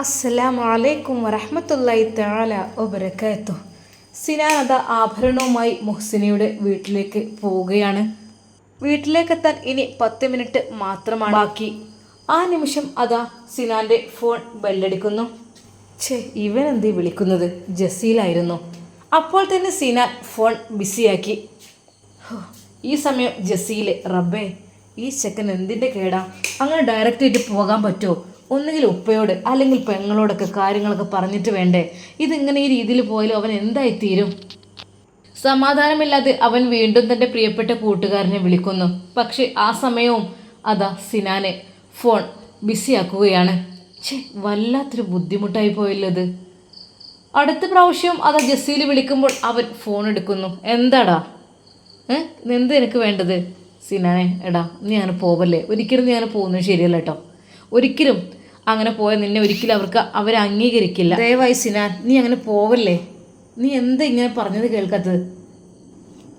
അസ്സലാമു അലൈക്കും വറഹ്മത്തുള്ളാഹി തആല വബറകാതുഹു. സിനാനത ആഭരണവുമായി മുഹ്സിനയുടെ വീട്ടിലേക്ക് പോവുകയാണ്. വീട്ടിലേക്കെത്താൻ ഇനി പത്ത് മിനിറ്റ് മാത്രമാണ് ബാക്കി. ആ നിമിഷം അതാ സിനാന്റെ ഫോൺ ബെല്ലടിക്കുന്നു. ഛേ ഇവൻ എന്തേ വിളിക്കുന്നത്? ജസീലായിരുന്നു. അപ്പോൾ തന്നെ സിനാൻ ഫോൺ ബിസിയാക്കി. ഈ സമയം ജസീലെ റബ്ബേ ഈ ചെക്കൻ എന്തിന്റെ കേടാ? അങ്ങനെ ഡയറക്റ്റ് ആയിട്ട് പോകാൻ പറ്റുമോ? ഒന്നുകിൽ ഉപ്പയോട് അല്ലെങ്കിൽ പെങ്ങളോടൊക്കെ കാര്യങ്ങളൊക്കെ പറഞ്ഞിട്ട് വേണ്ടേ? ഇതിങ്ങനെ ഈ രീതിയിൽ പോയാലും അവൻ എന്തായി തീരും സമാധാനമില്ലാതെ അവൻ വീണ്ടും തന്റെ പ്രിയപ്പെട്ട കൂട്ടുകാരനെ വിളിക്കുന്നു. പക്ഷെ ആ സമയവും അതാ സിനാനെ ഫോൺ ബിസിയാക്കുകയാണ്. ഛേ വല്ലാത്തൊരു ബുദ്ധിമുട്ടായി പോയല്ലത്. അടുത്ത പ്രാവശ്യം അതാ ജസീൽ വിളിക്കുമ്പോൾ അവൻ ഫോൺ എടുക്കുന്നു. എന്താടാ? ഏ? എന്ത് എനിക്ക് വേണ്ടത്? സിനാനെ എടാ നീ പോവല്ലേ? ഒരിക്കലും നീ അങ്ങനെ പോകുന്നത് ശരിയല്ല കേട്ടോ. ഒരിക്കലും അങ്ങനെ പോയ നിന്നെ ഒരിക്കലും അവർക്ക് അവർ അംഗീകരിക്കില്ല. ദയവായി സിനാൻ നീ അങ്ങനെ പോവല്ലേ? നീ എന്താ ഇങ്ങനെ പറഞ്ഞത് കേൾക്കാത്തത്?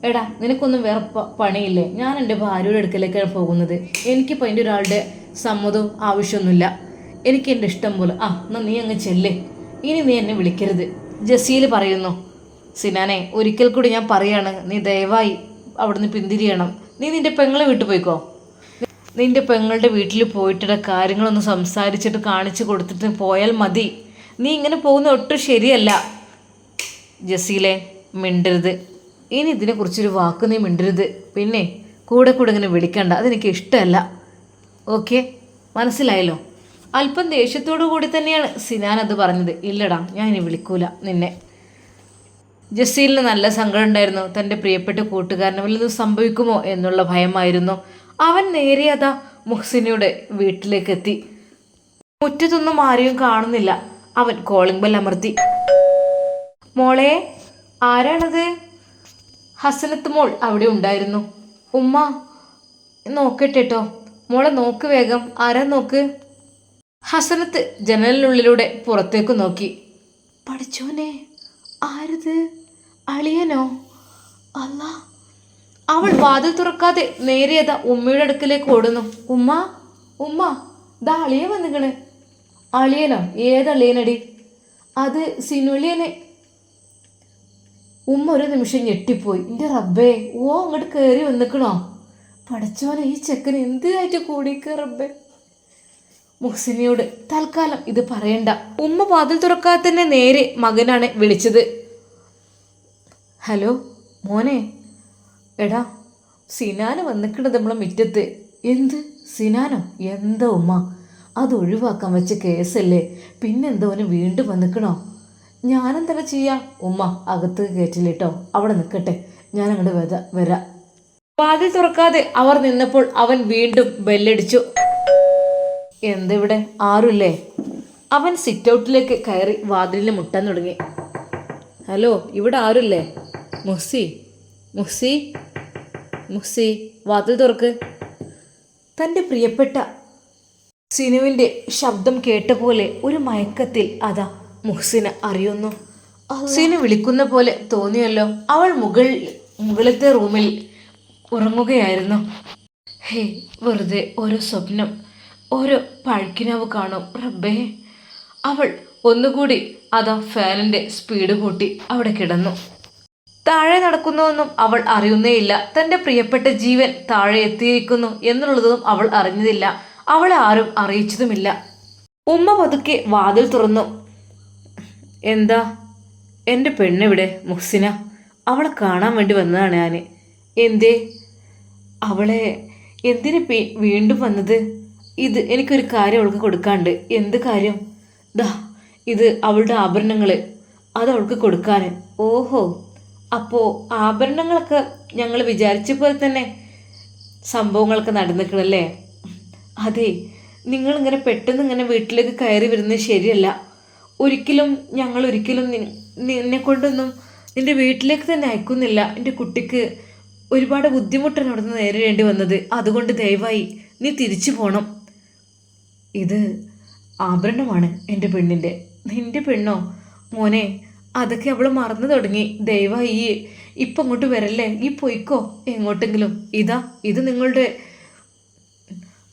എടാ നിനക്കൊന്നും വേറെ പണിയില്ലേ? ഞാൻ എന്റെ ഭാര്യയുടെ അടുക്കലേക്കാണ് പോകുന്നത്. എനിക്കിപ്പോൾ അതിന്റെ ഒരാളുടെ സമ്മതവും ആവശ്യമൊന്നുമില്ല. എനിക്ക് എന്റെ ഇഷ്ടം പോലെ ആ എന്നാൽ നീ അങ്ങ് ചെല്ലേ. ഇനി നീ എന്നെ വിളിക്കരുത്. ജസീൽ പറയുന്നു സിനാനെ ഒരിക്കൽ കൂടി ഞാൻ പറയാണ് നീ ദയവായി അവിടുന്ന് പിന്തിരിയണം. നീ നിന്റെ പെങ്ങളെ വിട്ടു പോയിക്കോ. നിന്റെ പെങ്ങളുടെ വീട്ടിൽ പോയിട്ടുള്ള കാര്യങ്ങളൊന്ന് സംസാരിച്ചിട്ട് കാണിച്ചു കൊടുത്തിട്ട് പോയാൽ മതി. നീ ഇങ്ങനെ പോകുന്ന ഒട്ടും ശരിയല്ല. ജസീലെ മിണ്ടരുത്. ഇനി ഇതിനെക്കുറിച്ചൊരു വാക്ക് നീ മിണ്ടരുത്. പിന്നെ കൂടെ കൂടെ ഇങ്ങനെ വിളിക്കണ്ട. അതെനിക്ക് ഇഷ്ടമല്ല. ഓക്കെ? മനസ്സിലായല്ലോ? അല്പം ദേഷ്യത്തോടു കൂടി തന്നെയാണ് സിനാൻ അത് പറഞ്ഞത്. ഇല്ലടാ ഞാൻ ഇനി വിളിക്കൂല നിന്നെ. ജസീലിന് നല്ല സങ്കടം ഉണ്ടായിരുന്നു. തന്റെ പ്രിയപ്പെട്ട കൂട്ടുകാരന് വല്ലതും സംഭവിക്കുമോ എന്നുള്ള ഭയമായിരുന്നു. അവൻ നേരെ അതാ മുഹ്സിനയുടെ വീട്ടിലേക്ക് എത്തി മുറ്റത്തൊന്നും ആരെയും കാണുന്നില്ല. അവൻ കോളിംഗ് ബെൽ അമർത്തി. മോളെ ആരാണത്? ഹസനത്ത് മോൾ അവിടെ ഉണ്ടായിരുന്നു. ഉമ്മ നോക്കട്ടെ കേട്ടോ മോളെ നോക്ക് വേഗം. ആരാ നോക്ക്? ഹസനത്ത് ജനലിനുള്ളിലൂടെ പുറത്തേക്ക് നോക്കി. പഠിച്ചോനെ ആരത്? അളിയനോ? അല്ല അവൾ വാതിൽ തുറക്കാതെ നേരിയതാ ഉമ്മയുടെ അടുക്കിലേക്ക് ഓടുന്നു. ഉമ്മ ഉമ്മ ദാ അളിയ വന്നിങ്ങൾ അളിയനോ? ഏതളിയനടി അത് സിനുളിയനെ. ഉമ്മ ഒരു നിമിഷം ഞെട്ടിപ്പോയി. എന്റെ റബ്ബേ ഓ അങ്ങോട്ട് കയറി വന്നിക്കണോ? പഠിച്ചോനെ ഈ ചെക്കൻ എന്തിനായിട്ട് കൂടിക്ക റബ്ബേ? മുഹ്സിനിയോട് തൽക്കാലം ഇത് പറയണ്ട. ഉമ്മ വാതിൽ തുറക്കാതെ തന്നെ നേരെ മകനാണ് വിളിച്ചത്. ഹലോ മോനെ. എടാ സിനാന് വന്നിക്കണത് നമ്മളെ മുറ്റത്ത്. എന്ത്? സിനാനോ? എന്താ ഉമ്മ? അത് ഒഴിവാക്കാൻ വെച്ച കേസല്ലേ? പിന്നെന്താ അവന് വീണ്ടും വന്നിക്കണോ? ഞാനെന്താ ചെയ്യാ? ഉമ്മ അകത്ത് കയറ്റില്ലിട്ടോ അവിടെ നിൽക്കട്ടെ ഞാൻ അങ്ങോട്ട് വര വരാം. വാതിൽ തുറക്കാതെ അവർ നിന്നപ്പോൾ അവൻ വീണ്ടും ബെല്ലടിച്ചു. എന്തിവിടെ? ആരുല്ലേ? അവൻ സിറ്റ് ഔട്ടിലേക്ക് കയറി വാതിലിൽ മുട്ടാൻ തുടങ്ങി. ഹലോ ഇവിടെ ആരുല്ലേ? മുസി മുഹ്സി? മുഹ്സി വാതിൽ തുറക്ക്. തന്റെ പ്രിയപ്പെട്ട സിനുവിന്റെ ശബ്ദം കേട്ട പോലെ ഒരു മയക്കത്തിൽ അതാ മുഹ്സിന് അറിയുന്നു. സിനു വിളിക്കുന്ന പോലെ തോന്നിയല്ലോ. അവൾ മുകൾ മുകളിലത്തെ റൂമിൽ ഉറങ്ങുകയായിരുന്നു. ഹേ വെറുതെ ഓരോ സ്വപ്നം ഓരോ പഴക്കിനാവ് കാണും റബ്ബേ. അവൾ ഒന്നുകൂടി അതാ ഫാനിന്റെ സ്പീഡ് കൂട്ടി അവിടെ കിടന്നു. താഴെ നടക്കുന്നുവെന്നും അവൾ അറിയുന്നേയില്ല. തന്റെ പ്രിയപ്പെട്ട ജീവൻ താഴെ എത്തിയിരിക്കുന്നു എന്നുള്ളതും അവൾ അറിഞ്ഞതില്ല. അവളെ ആരും അറിയിച്ചതുമില്ല. ഉമ്മ പതുക്കെ വാതിൽ തുറന്നു. എന്താ? എന്റെ പെണ്ണെവിടെ? മുഹ്സിന? അവളെ കാണാൻ വേണ്ടി വന്നതാണ് ഞാൻ എന്തേ? അവളെ എന്തിനു വീണ്ടും വന്നത്? ഇത് എനിക്കൊരു കാര്യം അവൾക്ക് കൊടുക്കാണ്ട് എന്ത് കാര്യം? ദാ ഇത് അവളുടെ ആഭരണങ്ങൾ അത് അവൾക്ക് കൊടുക്കാൻ ഓഹോ. അപ്പോൾ ആഭരണങ്ങളൊക്കെ ഞങ്ങൾ വിചാരിച്ച പോലെ തന്നെ സംഭവങ്ങളൊക്കെ നടന്നിക്കണല്ലേ അതെ നിങ്ങളിങ്ങനെ പെട്ടെന്ന് ഇങ്ങനെ വീട്ടിലേക്ക് കയറി വരുന്നത് ശരിയല്ല. ഒരിക്കലും ഞങ്ങൾ ഒരിക്കലും നിന്നെ കൊണ്ടൊന്നും നിന്റെ വീട്ടിലേക്ക് തന്നെ അയക്കുന്നില്ല. എന്റെ കുട്ടിക്ക് ഒരുപാട് ബുദ്ധിമുട്ടാണ് അവിടെ നിന്ന് നേരിടേണ്ടി വന്നത്. അതുകൊണ്ട് ദയവായി നീ തിരിച്ചു പോകണം ഇത് ആഭരണമാണ് എന്റെ പെണ്ണിന്റെ. നിന്റെ പെണ്ണോ? മോനെ അതൊക്കെ അവൾ മറന്നു തുടങ്ങി. ദയവായി ഈ ഇപ്പം അങ്ങോട്ട് വരല്ലേ? ഈ പോയിക്കോ. എങ്ങോട്ടെങ്കിലും. ഇതാ ഇത് നിങ്ങളുടെ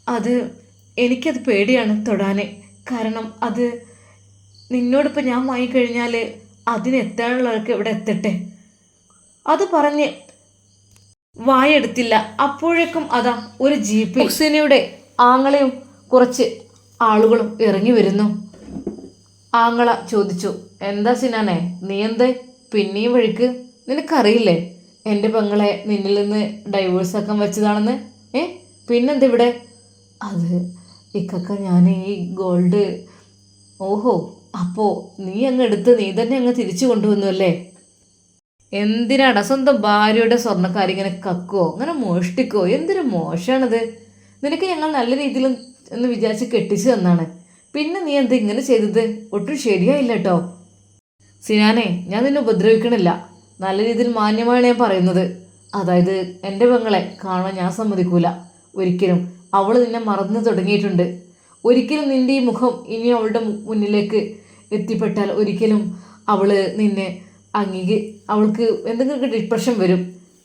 അത് എനിക്കത് പേടിയാണ് തൊടാനെ. കാരണം അത് നിന്നോടിപ്പോൾ ഞാൻ വാങ്ങിക്കഴിഞ്ഞാൽ അതിനെത്താനുള്ളവർക്ക് ഇവിടെ എത്തട്ടെ? അത് പറഞ്ഞ് വായെടുത്തില്ല. അപ്പോഴേക്കും അതാ ഒരു ജീപ്പ് ഹുസൈനയുടെ ആങ്ങളെയും കുറച്ച് ആളുകളും ഇറങ്ങി വരുന്നു. ആങ്ങള ചോദിച്ചു എന്താ സിനാനെ നീ എന്ത്? പിന്നെയും വഴിക്ക്? നിനക്കറിയില്ലേ എന്റെ പെങ്ങളെ നിന്നിൽ നിന്ന് ഡൈവേഴ്സ് ആക്കാൻ വെച്ചതാണെന്ന്? ഏ പിന്നെന്തിവിടെ അത് ഇക്കൊക്കെ ഞാൻ ഈ ഗോൾഡ് ഓഹോ അപ്പോൾ നീ അങ്ങ് എടുത്ത് നീ തന്നെ അങ്ങ് തിരിച്ചു കൊണ്ടുവന്നു അല്ലേ? എന്തിനാടാ സ്വന്തം ഭാര്യയുടെ സ്വർണക്കാരി ഇങ്ങനെ കക്കുവോ? അങ്ങനെ മോഷ്ടിക്കോ എന്തൊരു മോശമാണിത് നിനക്ക് ഞങ്ങൾ നല്ല രീതിയിൽ എന്ന് വിചാരിച്ച് കെട്ടിച്ചു തന്നാണ്. പിന്നെ നീ എന്താ ഇങ്ങനെ ചെയ്തത്? ഒട്ടും ശരിയായില്ല കേട്ടോ സിനാനെ ഞാൻ നിന്നെ ഉപദ്രവിക്കണില്ല. നല്ല രീതിയിൽ മാന്യമാണ് ഞാൻ പറയുന്നത്. അതായത് എന്റെ പെങ്ങളെ കാണാൻ ഞാൻ സമ്മതിക്കൂല. ഒരിക്കലും അവൾ നിന്നെ മറന്നു തുടങ്ങിയിട്ടുണ്ട്. ഒരിക്കലും നിന്റെ ഈ മുഖം ഇനി അവളുടെ മുന്നിലേക്ക് എത്തിപ്പെട്ടാൽ ഒരിക്കലും അവൾ നിന്നെ അംഗീക അവൾക്ക് എന്തെങ്കിലുമൊക്കെ ഡിപ്രഷൻ വരും.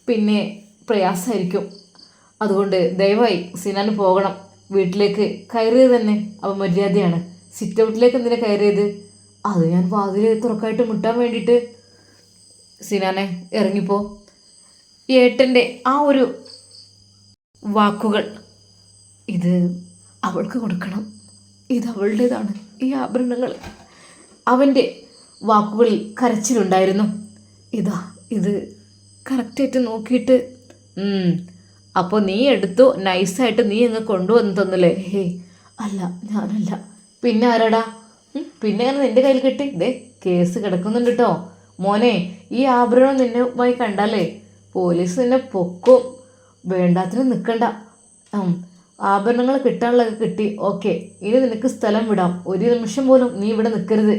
പിന്നെ പ്രയാസമായിരിക്കും. അതുകൊണ്ട് ദയവായി സിനാന് പോകണം. വീട്ടിലേക്ക് കയറിയത് തന്നെ അപമര്യാദയാണ് സിറ്റ് ഔട്ടിലേക്ക് എന്തിനാ കയറിയത്? അത് ഞാൻ വാതിൽ തുറക്കായിട്ട് മുട്ടാൻ വേണ്ടിയിട്ട്. സിനാനെ ഇറങ്ങിപ്പോ. ഏട്ടന്റെ ആ ഒരു വാക്കുകൾ ഇത് അവൾക്ക് കൊടുക്കണം. ഇത് അവളുടേതാണ്. ഈ ആഭരണങ്ങൾ. അവന്റെ വാക്കുകളിൽ കരച്ചിലുണ്ടായിരുന്നു. ഇതാ ഇത് കറക്റ്റായിട്ട് നോക്കിയിട്ട് അപ്പോൾ നീ എടുത്തു നൈസായിട്ട് നീ അങ്ങ് കൊണ്ടുവന്ന് തന്നല്ലേ? ഹേ അല്ല ഞാനല്ല. പിന്നെ ആരാടാ? പിന്നെ അങ്ങനെ നിന്റെ കയ്യിൽ കിട്ടി? ദേ കേസ് കിടക്കുന്നുണ്ട് കേട്ടോ മോനെ ഈ ആഭരണം നിന്നെ പോയി കണ്ടാലേ പോലീസ് നിന്നെ പൊക്കും. വേണ്ടാത്തിന് നിൽക്കണ്ട ആഭരണങ്ങൾ കിട്ടാനുള്ളതൊക്കെ കിട്ടി. ഓക്കെ ഇനി നിനക്ക് സ്ഥലം വിടാം. ഒരു നിമിഷം പോലും നീ ഇവിടെ നിൽക്കരുത്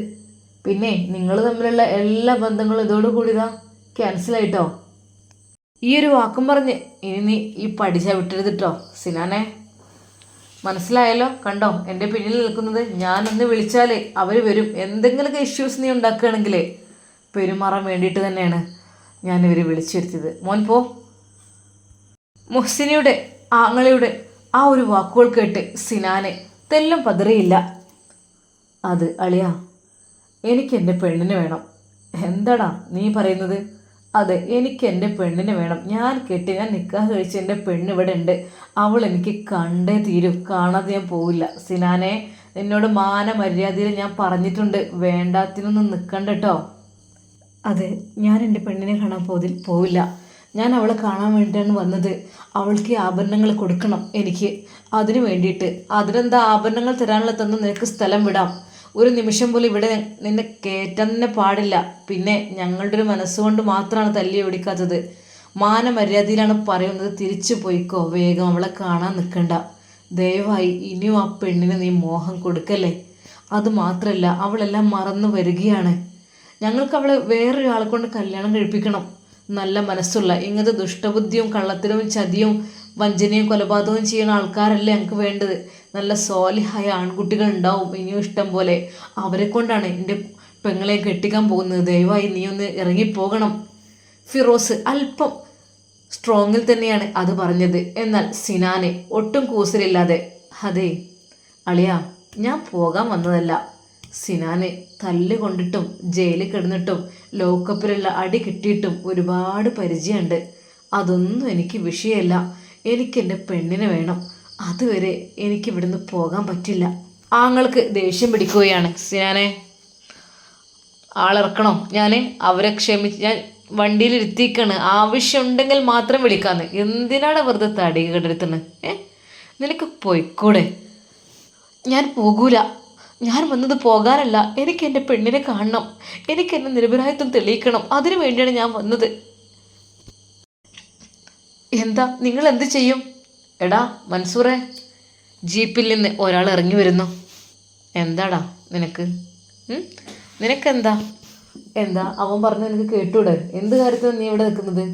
പിന്നെ നിങ്ങൾ തമ്മിലുള്ള എല്ലാ ബന്ധങ്ങളും ഇതോടുകൂടിതാ ക്യാൻസലായിട്ടോ? ഈ ഒരു വാക്കും പറഞ്ഞ് ഇനി നീ ഈ പഠിച്ച വിട്ടരുത് കേട്ടോ സിനാനെ. മനസ്സിലായല്ലോ? കണ്ടോ? എന്റെ പിന്നിൽ നിൽക്കുന്നത് ഞാനൊന്ന് വിളിച്ചാൽ അവർ വരും. എന്തെങ്കിലുമൊക്കെ ഇഷ്യൂസ് നീ ഉണ്ടാക്കുകയാണെങ്കിൽ പെരുമാറാൻ വേണ്ടിയിട്ട് തന്നെയാണ് ഞാൻ വിളിച്ചു വരുത്തിയത് മോൻ പോ. മുഹ്സിനിയുടെ ആങ്ങളയുടെ ആ ഒരു വാക്കുകൾ കേട്ട് സിനാനെ തെല്ലും പതറിയില്ല. അത് അളിയ എനിക്ക് എന്റെ പെണ്ണിനെ വേണം. എന്താടാ നീ പറയുന്നത്? അതെ എനിക്ക് എന്റെ പെണ്ണിനെ വേണം. ഞാൻ കെട്ടി ഞാൻ നിൽക്കാൻ കഴിച്ച് എന്റെ പെണ്ണ് ഇവിടെ ഉണ്ട്. അവൾ എനിക്ക് കണ്ടേ തീരൂ. കാണാതെ ഞാൻ പോവില്ല. സിനാനെ നിന്നോട് മാന മര്യാദയിൽ ഞാൻ പറഞ്ഞിട്ടുണ്ട്. വേണ്ടാത്തിനൊന്നും നിൽക്കണ്ട കേട്ടോ. അതെ ഞാൻ എന്റെ പെണ്ണിനെ കാണാൻ പോതിൽ പോവില്ല. ഞാൻ അവളെ കാണാൻ വേണ്ടിയിട്ടാണ് വന്നത്. അവൾക്ക് ആഭരണങ്ങൾ കൊടുക്കണം എനിക്ക്. അതിനു വേണ്ടിയിട്ട്. അതിനെന്താ ആഭരണങ്ങൾ തരാനുള്ള തന്ന നിനക്ക് സ്ഥലം വിടാം. ഒരു നിമിഷം പോലും ഇവിടെ നിന്നെ കയറ്റാൻ പാടില്ല. പിന്നെ ഞങ്ങളുടെ ഒരു മനസ്സുകൊണ്ട് മാത്രമാണ് തല്ലി ഓടിക്കാത്തത്. മാനമര്യാദയിലാണ് പറയുന്നത്. തിരിച്ചു പോയിക്കോ. വേഗം അവളെ കാണാൻ നിൽക്കണ്ട ദയവായി ഇനിയും ആ പെണ്ണിന് നീ മോഹം കൊടുക്കല്ലേ? അത് മാത്രമല്ല അവളെല്ലാം മറന്നു വരികയാണ്. ഞങ്ങൾക്ക് അവളെ വേറൊരാളെ കൊണ്ട് കല്യാണം കഴിപ്പിക്കണം. നല്ല മനസ്സുള്ള ഇങ്ങനത്തെ ദുഷ്ടബുദ്ധിയും കള്ളത്തരവും ചതിയും വഞ്ചനയും കൊലപാതകവും ചെയ്യുന്ന ആൾക്കാരല്ലേ ഞങ്ങൾക്ക് വേണ്ടത്. നല്ല സോലിഹായ ആൺകുട്ടികൾ ഉണ്ടാവും ഇനിയും ഇഷ്ടം പോലെ. അവരെ കൊണ്ടാണ് എന്റെ പെങ്ങളെ കെട്ടിക്കാൻ പോകുന്നത്. ദയവായി നീ ഒന്ന് ഇറങ്ങിപ്പോകണം. ഫിറോസ് അല്പം സ്ട്രോങ്ങിൽ തന്നെയാണ് അത് പറഞ്ഞത്. എന്നാൽ സിനാനെ ഒട്ടും കൂസലില്ലാതെ അതെ അളിയ ഞാൻ പോകാൻ വന്നതല്ല. സിനാനെ തല്ല് കൊണ്ടിട്ടും ജയിലിൽ കിടന്നിട്ടും ലോക്കപ്പിലുള്ള അടി കിട്ടിയിട്ടും ഒരുപാട് പരിചയമുണ്ട്. അതൊന്നും എനിക്ക് വിഷയമല്ല. എനിക്കെന്റെ പെണ്ണിനെ വേണം. അതുവരെ എനിക്ക് ഇവിടുന്ന് പോകാൻ പറ്റില്ല. ആങ്ങൾക്ക് ദേഷ്യം പിടിക്കുകയാണ്. സിനാനെ ആളിറക്കണോ? ഞാൻ അവരെ ക്ഷമിച്ച് ഞാൻ വണ്ടിയിൽ ഇരുത്തിക്കാണ് ആവശ്യമുണ്ടെങ്കിൽ മാത്രം വിളിക്കാന്ന്. എന്തിനാണ് വെറുതെ തടിക കെടുത്തുന്നത് ഏ? നിനക്ക് പോയിക്കൂടെ? ഞാൻ പോകൂല. ഞാൻ വന്നത് പോകാനല്ല. എനിക്ക് എന്റെ പെണ്ണിനെ കാണണം. എനിക്ക് എന്റെ നിരപരാധിത്വം തെളിയിക്കണം. അതിനു വേണ്ടിയാണ് ഞാൻ വന്നത്. എന്താ? നിങ്ങൾ എന്ത് ചെയ്യും? എടാ മൻസൂറെ ജീപ്പിൽ നിന്ന് ഒരാൾ ഇറങ്ങി വരുന്നു. എന്താടാ നിനക്ക്? നിനക്കെന്താ? എന്താ? അവൻ പറഞ്ഞ നിനക്ക് കേട്ടൂടെ? എന്ത് കാര്യത്തിനാണ് നീ ഇവിടെ നിൽക്കുന്നത്?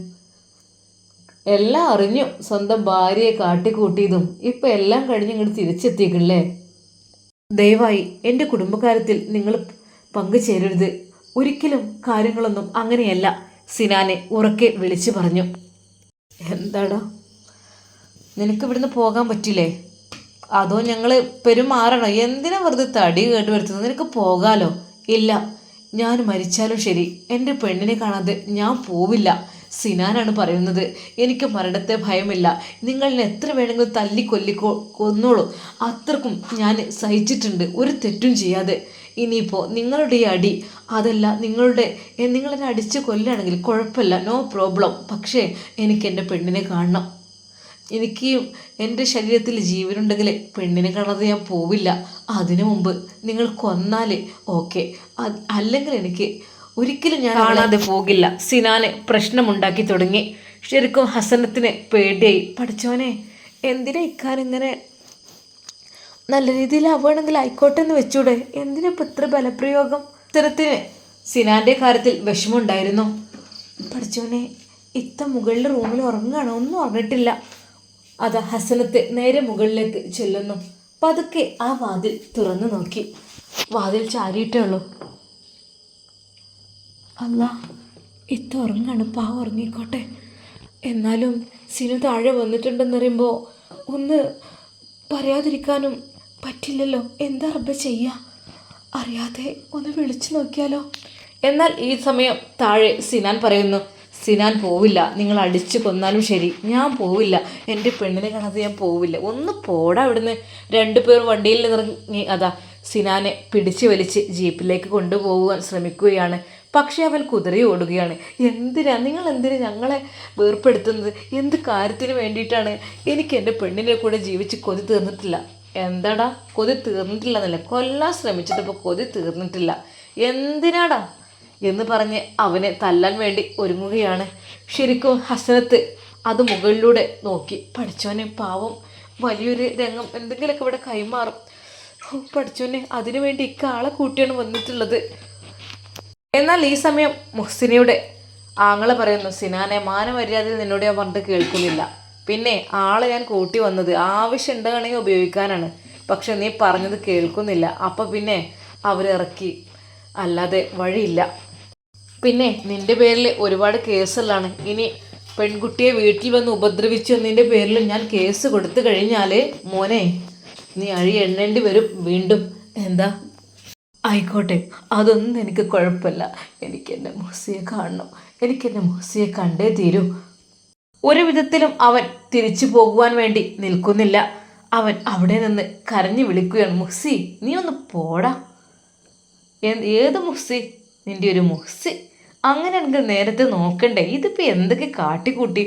എല്ലാം അറിഞ്ഞു. സ്വന്തം ഭാര്യയെ കാട്ടിക്കൂട്ടിയതും ഇപ്പം എല്ലാം കഴിഞ്ഞ് ഇങ്ങോട്ട് തിരിച്ചെത്തിയേക്കില്ലേ ദയവായി എന്റെ കുടുംബകാര്യത്തിൽ നിങ്ങൾ പങ്കു ചേരരുത് ഒരിക്കലും കാര്യങ്ങളൊന്നും അങ്ങനെയല്ല സിനാനെ ഉറക്കെ വിളിച്ചു പറഞ്ഞു. എന്താടാ? നിനക്ക് ഇവിടുന്ന് പോകാൻ പറ്റില്ലേ? അതോ ഞങ്ങൾ പെരുമാറണോ? എന്തിനാ വെറുതെ തടി കേട്ട് വരുത്തുന്നത് നിനക്ക് പോകാലോ. ഇല്ല. ഞാൻ മരിച്ചാലും ശരി. എന്റെ പെണ്ണിനെ കാണാതെ ഞാൻ പോവില്ല. സിനാനാണ് പറയുന്നത്. എനിക്ക് മരണത്തെ ഭയമില്ല. നിങ്ങളെ എത്ര വേണമെങ്കിലും തല്ലി കൊല്ലിക്കോ കൊന്നോളൂ. അത്രക്കും ഞാൻ സഹിച്ചിട്ടുണ്ട്. ഒരു തെറ്റും ചെയ്യാതെ. ഇനിയിപ്പോൾ നിങ്ങളുടെ ഈ അടി അതല്ല നിങ്ങളുടെ നിങ്ങളെന്നെ അടിച്ച് കൊല്ലുകയാണെങ്കിൽ കുഴപ്പമില്ല. നോ പ്രോബ്ലം പക്ഷേ എനിക്ക് എന്റെ പെണ്ണിനെ കാണണം. എനിക്ക് എന്റെ ശരീരത്തിൽ ജീവനുണ്ടെങ്കിൽ പെണ്ണിനെ കാണാതെ ഞാൻ പോവില്ല. അതിനു മുമ്പ് നിങ്ങൾ കൊന്നാൽ ഓക്കെ. അല്ലെങ്കിൽ എനിക്ക് ഒരിക്കലും ഞാൻ കാണാതെ പോകില്ല. സിനാന് പ്രശ്നമുണ്ടാക്കി തുടങ്ങി. ശരിക്കും ഹസനത്തിന് പേടിയായി. പഠിച്ചോനെ എന്തിനാ ഇക്കാര്യം ഇങ്ങനെ നല്ല രീതിയിൽ ആവുകയാണെങ്കിൽ ആയിക്കോട്ടെ എന്ന് വെച്ചൂടെ? എന്തിനാ ഇത്ര ബലപ്രയോഗം? ഇത്തരത്തിന് സിനാന്റെ കാര്യത്തിൽ വിഷമമുണ്ടായിരുന്നു. പഠിച്ചോനെ ഇത്ത മുകളിൽ റൂമിൽ ഉറങ്ങുകയാണോ? ഒന്നും ഉറങ്ങിട്ടില്ല അത് ഹസനത്ത് നേരെ മുകളിലേക്ക് ചെല്ലുന്നു. പതുക്കെ ആ വാതിൽ തുറന്നു നോക്കി. വാതിൽ ചാരിയിട്ടേ ഉള്ളൂ. അല്ല ഇത്ത ഉറങ്ങാണ്. പാവ ഉറങ്ങിക്കോട്ടെ. എന്നാലും സിനു താഴെ വന്നിട്ടുണ്ടെന്ന് പറയുമ്പോൾ ഒന്ന് പറയാതിരിക്കാനും പറ്റില്ലല്ലോ. എന്താ റബ്ബ ചെയ്യുക അറിയാതെ ഒന്ന് വിളിച്ചു നോക്കിയാലോ? എന്നാൽ ഈ സമയം താഴെ സിനാൻ പറയുന്നു. സിനാൻ പോവില്ല. നിങ്ങൾ അടിച്ചു കൊന്നാലും ശരി. ഞാൻ പോവില്ല. എന്റെ പെണ്ണിനെ കാണാതെ ഞാൻ പോവില്ല. ഒന്ന് പോടാ അവിടുന്ന്. രണ്ടുപേർ വണ്ടിയിൽ നിറങ്ങി അതാ സിനാനെ പിടിച്ചു വലിച്ച് ജീപ്പിലേക്ക് കൊണ്ടുപോകുവാൻ ശ്രമിക്കുകയാണ്. പക്ഷേ അവൻ കുതിരി ഓടുകയാണ്. എന്തിനാ? നിങ്ങൾ എന്തിനാ ഞങ്ങളെ വേർപ്പെടുത്തുന്നത്? എന്ത് കാര്യത്തിന് വേണ്ടിയിട്ടാണ്? എനിക്ക് എന്റെ പെണ്ണിനെ കൂടെ ജീവിച്ച് കൊതി തീർന്നിട്ടില്ല. എന്താടാ? കൊതി തീർന്നിട്ടില്ല എന്നല്ല. കൊല്ലാൻ ശ്രമിച്ചിട്ട് ഇപ്പോൾ കൊതി തീർന്നിട്ടില്ല. എന്തിനാടാ? എന്ന് പറഞ്ഞ് അവനെ തല്ലാൻ വേണ്ടി ഒരുങ്ങുകയാണ്. ശരിക്കും ഹസനത്ത് അത് മുകളിലൂടെ നോക്കി. പഠിച്ചവനെ പാവം. വലിയൊരു രംഗം എന്തെങ്കിലുമൊക്കെ ഇവിടെ കൈമാറും. പഠിച്ചവനെ പഠിച്ചോനെ അതിനു വേണ്ടി ഇക്കാളെ കൂട്ടിയാണ് വന്നിട്ടുള്ളത്. എന്നാൽ ഈ സമയം മുഹ്സിനയുടെ ആങ്ങളെ പറയുന്നു സിനാനെ മാനമര്യാദയിൽ നിന്നോട് ഞാൻ പറഞ്ഞിട്ട് കേൾക്കുന്നില്ല. പിന്നെ ആളെ ഞാൻ കൂട്ടി വന്നത് ആവശ്യം ഉണ്ടാകണമെങ്കിൽ ഉപയോഗിക്കാനാണ്. പക്ഷെ നീ പറഞ്ഞത് കേൾക്കുന്നില്ല. അപ്പം പിന്നെ അവരിറക്കി. അല്ലാതെ വഴിയില്ല. പിന്നെ നിന്റെ പേരിൽ ഒരുപാട് കേസുകളാണ്. ഇനി പെൺകുട്ടിയെ വീട്ടിൽ വന്ന് ഉപദ്രവിച്ചു എന്നതിന്റെ പേരിൽ ഞാൻ കേസ് കൊടുത്തു കഴിഞ്ഞാൽ മോനെ നീ അഴി എണ്ണേണ്ടി വരും വീണ്ടും. എന്താ? ആയിക്കോട്ടെ അതൊന്നും എനിക്ക് കുഴപ്പമില്ല. എനിക്ക് എന്റെ മുഹസിയെ കാണണം. എനിക്ക് എന്റെ മുഹസിയെ കണ്ടേ തീരൂ. ഒരു വിധത്തിലും അവൻ തിരിച്ചു പോകുവാൻ വേണ്ടി നിൽക്കുന്നില്ല. അവൻ അവിടെ നിന്ന് കരഞ്ഞു വിളിക്കുകയാണ് മുഹ്സി നീ ഒന്ന് പോടാ. ഏത് മുഹ്സി നിന്റെ ഒരു മുഹ്സി അങ്ങനെ എനിക്ക് നേരത്തെ നോക്കണ്ടേ? ഇതിപ്പോൾ എന്തൊക്കെ കാട്ടിക്കൂട്ടി?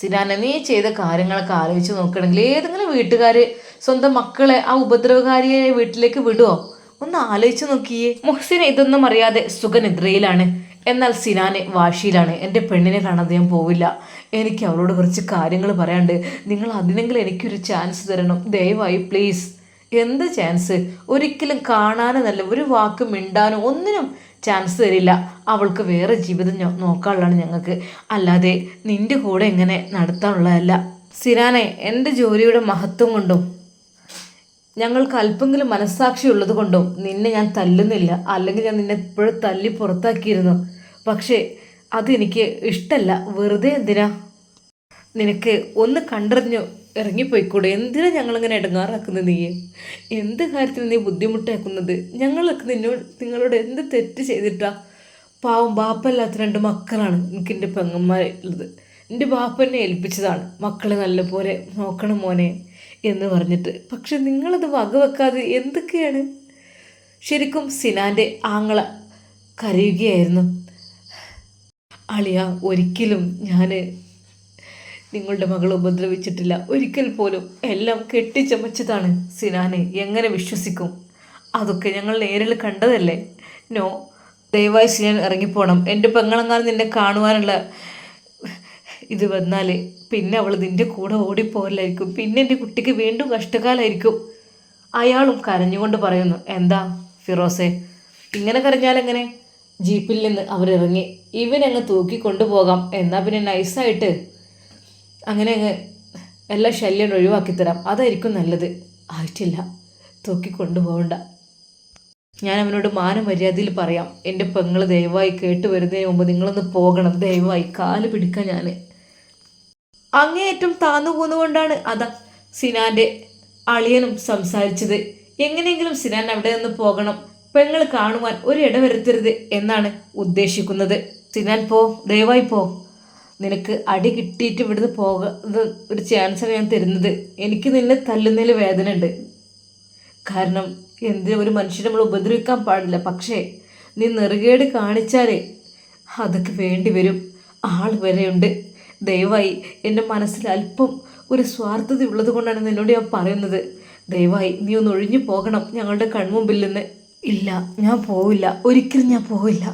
സിനാന നീ ചെയ്ത കാര്യങ്ങളൊക്കെ ആലോചിച്ച് നോക്കണമെങ്കിൽ ഏതെങ്കിലും വീട്ടുകാർ സ്വന്തം മക്കളെ ആ ഉപദ്രവകാരിയെ വീട്ടിലേക്ക് വിടുമോ ഒന്ന് ആലോചിച്ച് നോക്കിയേ. മുഹ്സിന് ഇതൊന്നും അറിയാതെ സുഖനിദ്രയിലാണ്. എന്നാൽ സിനാന് വാശിയിലാണ്. എന്റെ പെണ്ണിനെ കാണാതെ ഞാൻ പോവില്ല. എനിക്ക് അവളോട് കുറച്ച് കാര്യങ്ങൾ പറയാണ്ട് നിങ്ങൾ അതിനെങ്കിലും എനിക്കൊരു ചാൻസ് തരണം. ദയവായി പ്ലീസ് എന്ത് ചാൻസ് ഒരിക്കലും കാണാനും നല്ല ഒരു വാക്ക് മിണ്ടാനോ ഒന്നിനും ചാൻസ് തരില്ല. അവൾക്ക് വേറെ ജീവിതം നോക്കാനുള്ളതാണ് ഞങ്ങൾക്ക്. അല്ലാതെ നിന്റെ കൂടെ ഇങ്ങനെ നടത്താനുള്ളതല്ല. സിരാനെ എന്റെ ജോലിയുടെ മഹത്വം കൊണ്ടും ഞങ്ങൾക്ക് അല്പമെങ്കിലും മനസ്സാക്ഷി ഉള്ളത് കൊണ്ടും നിന്നെ ഞാൻ തല്ലുന്നില്ല. അല്ലെങ്കിൽ ഞാൻ നിന്നെ എപ്പോഴും തല്ലി പുറത്താക്കിയിരുന്നു. പക്ഷേ അതെനിക്ക് ഇഷ്ടമല്ല വെറുതെ എന്തിനാ? നിനക്ക് ഒന്ന് കണ്ടറിഞ്ഞു ഇറങ്ങിപ്പോയിക്കൂടെ? എന്തിനാ ഞങ്ങളിങ്ങനെ ഇടങ്ങാറാക്കുന്നത് നീ? എന്ത് കാര്യത്തിന് നീ ബുദ്ധിമുട്ടാക്കുന്നത്? ഞങ്ങളൊക്കെ നിന്നോട് നിങ്ങളോട് എന്ത് തെറ്റ് ചെയ്തിട്ടാ? പാവം ബാപ്പല്ലാത്ത രണ്ട് മക്കളാണ് എനിക്ക് എന്റെ പെങ്ങന്മാരുള്ളത് എന്റെ ബാപ്പ എന്നെ ഏൽപ്പിച്ചതാണ്. മക്കളെ നല്ലപോലെ നോക്കണം മോനെ എന്ന് പറഞ്ഞിട്ട്. പക്ഷെ നിങ്ങളത് വകവെക്കാതെ എന്തൊക്കെയാണ്? ശരിക്കും സിനാന്റെ ആങ്ങള കരയുകയായിരുന്നു. അളിയ ഒരിക്കലും ഞാൻ നിങ്ങളുടെ മകൾ ഉപദ്രവിച്ചിട്ടില്ല. ഒരിക്കൽ പോലും എല്ലാം കെട്ടിച്ചമച്ചതാണ് സിനാനെ. എങ്ങനെ വിശ്വസിക്കും? അതൊക്കെ ഞങ്ങൾ നേരിൽ കണ്ടതല്ലേ? നോ ദയവായി സിനാൻ ഇറങ്ങിപ്പോണം. എന്റെ പെങ്ങളങ്ങാൻ നിന്നെ കാണുവാനുള്ള ഇത് വന്നാൽ പിന്നെ അവൾ നിന്റെ കൂടെ ഓടിപ്പോകലായിരിക്കും പിന്നെ എന്റെ കുട്ടിക്ക് വീണ്ടും കഷ്ടകാലായിരിക്കും. അയാളും കരഞ്ഞുകൊണ്ട് പറയുന്നു എന്താ ഫിറോസെ? ഇങ്ങനെ കരഞ്ഞാലെങ്ങനെ? ജീപ്പിൽ നിന്ന് അവരിറങ്ങി. ഇവനങ്ങ് തൂക്കി കൊണ്ടുപോകാം എന്നാൽ പിന്നെ നൈസായിട്ട് അങ്ങനെ അങ്ങ് എല്ലാ ശല്യം ഒഴിവാക്കി തരാം അതായിരിക്കും നല്ലത്. ആയിട്ടില്ല. തൂക്കി കൊണ്ടുപോകണ്ട. ഞാൻ അവനോട് മാനമര്യാദയിൽ പറയാം. എന്റെ പെങ്ങൾ ദയവായി കേട്ട് വരുന്നതിന് മുമ്പ് നിങ്ങളൊന്ന് പോകണം. ദയവായി കാൽ പിടിക്കാൻ ഞാൻ അങ്ങേയറ്റം താന്നു പോന്നുകൊണ്ടാണ് അതാ സിനാന്റെ അളിയനും സംസാരിച്ചത്. എങ്ങനെയെങ്കിലും സിനാൻ അവിടെ നിന്ന് പോകണം. പെങ്ങൾ കാണുവാൻ ഒരു ഇടവരുത്തരുത് എന്നാണ് ഉദ്ദേശിക്കുന്നത്. സിനാൻ പോ. ദയവായി പോ. നിനക്ക് അടി കിട്ടിയിട്ട് ഇവിടുന്ന് പോകുന്ന ഒരു ചാൻസാണ് ഞാൻ തരുന്നത്. എനിക്ക് നിന്നെ തല്ലുന്നതിൽ വേദന ഉണ്ട് കാരണം എന്ത് ഒരു മനുഷ്യനെ നമ്മൾ ഉപദ്രവിക്കാൻ പാടില്ല. പക്ഷേ നീ നെറുകേട് കാണിച്ചാൽ അതൊക്കെ വേണ്ടി വരും. ആൾ വരെയുണ്ട് ദയവായി എന്റെ മനസ്സിൽ അല്പം ഒരു സ്വാർത്ഥത ഉള്ളത് കൊണ്ടാണ് നിന്നോട് ഞാൻ പറയുന്നത്. ദയവായി നീ ഒന്ന് ഒഴിഞ്ഞു പോകണം. ഞങ്ങളുടെ കൺമുമ്പിൽ നിന്ന് ഇല്ല ഞാൻ പോവില്ല. ഒരിക്കലും ഞാൻ പോവില്ല.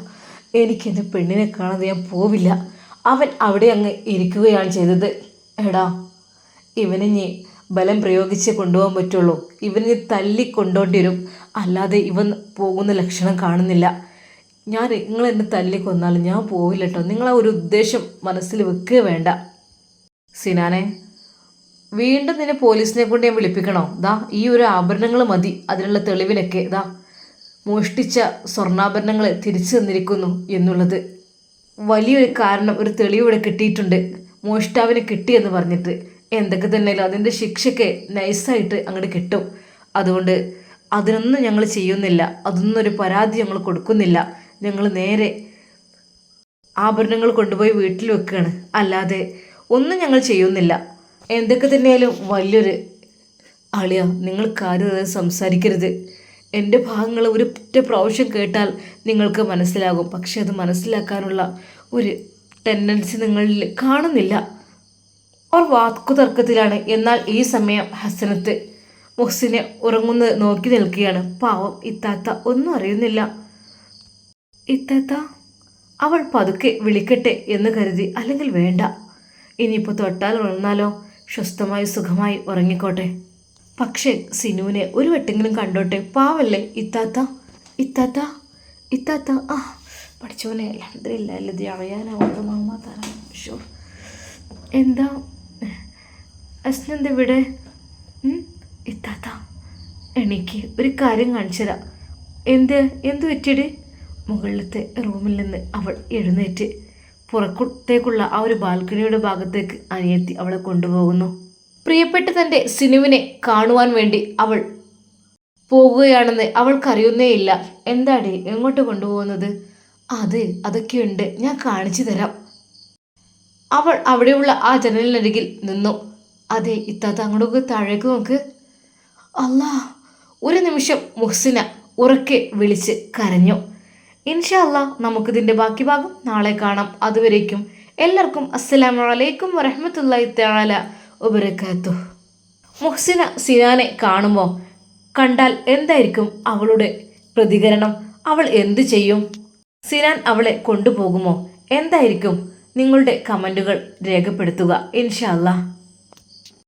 എനിക്കെന്റെ പെണ്ണിനെ കാണാതെ ഞാൻ പോവില്ല. അവൻ അവിടെ അങ്ങ് ഇരിക്കുകയാണ് ചെയ്തത്. എടാ ഇവനെ നീ ബലം പ്രയോഗിച്ച് കൊണ്ടുപോകാൻ പറ്റുള്ളൂ. ഇവന് തല്ലി കൊണ്ടോണ്ടിരും അല്ലാതെ ഇവൻ പോകുന്ന ലക്ഷണം കാണുന്നില്ല. ഞാൻ നിങ്ങൾ എന്നെ തല്ലി കൊന്നാലും ഞാൻ പോവില്ല കേട്ടോ നിങ്ങൾ ആ ഒരു ഉദ്ദേശം മനസ്സിൽ വെക്കുക വേണ്ട. സിനാനെ വീണ്ടും നിന്നെ പോലീസിനെ കൊണ്ട് ഞാൻ വിളിപ്പിക്കണോ? ദാ ഈ ഒരു ആഭരണങ്ങൾ മതി. അതിനുള്ള തെളിവിനൊക്കെ ദാ. മോഷ്ടിച്ച സ്വർണാഭരണങ്ങൾ തിരിച്ചു തന്നിരിക്കുന്നു എന്നുള്ളത്. വലിയൊരു കാരണം ഒരു തെളിവിടെ കിട്ടിയിട്ടുണ്ട്. മോഷ്ടാവിന് കിട്ടിയെന്ന് പറഞ്ഞിട്ട്. എന്തൊക്കെ തന്നെയല്ലോ അതിന്റെ ശിക്ഷയ്ക്ക് നൈസായിട്ട് അങ്ങോട്ട് കിട്ടും. അതുകൊണ്ട് അതിനൊന്നും ഞങ്ങൾ ചെയ്യുന്നില്ല. അതൊന്നും ഒരു പരാതി ഞങ്ങൾ കൊടുക്കുന്നില്ല. ഞങ്ങൾ നേരെ ആഭരണങ്ങൾ കൊണ്ടുപോയി വീട്ടിൽ വെക്കുകയാണ് അല്ലാതെ ഒന്നും ഞങ്ങൾ ചെയ്യുന്നില്ല. എന്തൊക്കെ തന്നെയാലും വലിയൊരു അളിയ നിങ്ങൾ കാര്യം സംസാരിക്കരുത്. എന്റെ ഭാഗങ്ങൾ ഒരു ഒറ്റ പ്രാവശ്യം കേട്ടാൽ നിങ്ങൾക്ക് മനസ്സിലാകും. പക്ഷെ അത് മനസ്സിലാക്കാനുള്ള ഒരു ടെൻഡൻസി നിങ്ങളിൽ കാണുന്നില്ല. അവർ വാക്കുതർക്കത്തിലാണ്. എന്നാൽ ഈ സമയം ഹസനത്ത് മുഹ്സിനെ ഉറങ്ങുന്നത് നോക്കി നിൽക്കുകയാണ്. പാവം ഇത്താത്ത ഒന്നും അറിയുന്നില്ല. ഇത്താത്ത അവൾ പതുക്കെ വിളിക്കട്ടെ എന്ന് കരുതി. അല്ലെങ്കിൽ വേണ്ട. ഇനിയിപ്പോൾ തൊട്ടാൽ ഉണർന്നാലോ? സ്വസ്ഥമായി സുഖമായി ഉറങ്ങിക്കോട്ടെ. പക്ഷേ സിനുവിനെ ഒരു വട്ടെങ്കിലും കണ്ടോട്ടെ? പാവല്ലേ? ഇത്താത്ത ഇത്താത്ത ഇത്താത്ത. ആ പഠിച്ചവനെ അലഹദില്ല അല്ലത് അറിയാനാവുന്നത് മാമാതാരാ ഷോ എന്താ? അസ്നന്ത് ഇവിടെ? ഇത്താത്ത എനിക്ക് ഒരു കാര്യം കാണിച്ചതാ എന്ത്? എന്ത് പറ്റിയത് മുകളിലത്തെ റൂമിൽ നിന്ന് അവൾ എഴുന്നേറ്റ് പുറത്തേക്കുള്ള ആ ഒരു ബാൽക്കണിയുടെ ഭാഗത്തേക്ക് അനിയത്തി അവളെ കൊണ്ടുപോകുന്നു. പ്രിയപ്പെട്ട തന്റെ സിനുവിനെ കാണുവാൻ വേണ്ടി അവൾ പോകുകയാണെന്ന് അവൾക്കറിയുന്നേയില്ല എന്താടി എങ്ങോട്ട് കൊണ്ടുപോകുന്നത്? അത് അതൊക്കെയുണ്ട്. ഞാൻ കാണിച്ചു തരാം. അവൾ അവിടെയുള്ള ആ ജനലിനരികിൽ നിന്നു. അതെ ഇത്താത്ത അങ്ങോട്ടൊക്കെ താഴേക്ക് നോക്ക്. അല്ലാ ഒരു നിമിഷം മുഹ്സിന ഉറക്കെ വിളിച്ച് കരഞ്ഞു. ഇൻഷാ അല്ലാ നമുക്കിതിന്റെ ബാക്കി ഭാഗം നാളെ കാണാം. അതുവരേക്കും എല്ലാവർക്കും അസ്സലാമലൈക്കും വരഹമത്തല്ലാ വറഹ്മത്തുള്ളാഹി വബറകാത്തു മുഹ്സിന സിനാനെ കാണുമോ കണ്ടാൽ എന്തായിരിക്കും അവളുടെ പ്രതികരണം? അവൾ എന്തു ചെയ്യും? സിനാൻ അവളെ കൊണ്ടുപോകുമോ? എന്തായിരിക്കും നിങ്ങളുടെ കമന്റുകൾ രേഖപ്പെടുത്തുക ഇൻഷാ അല്ലാ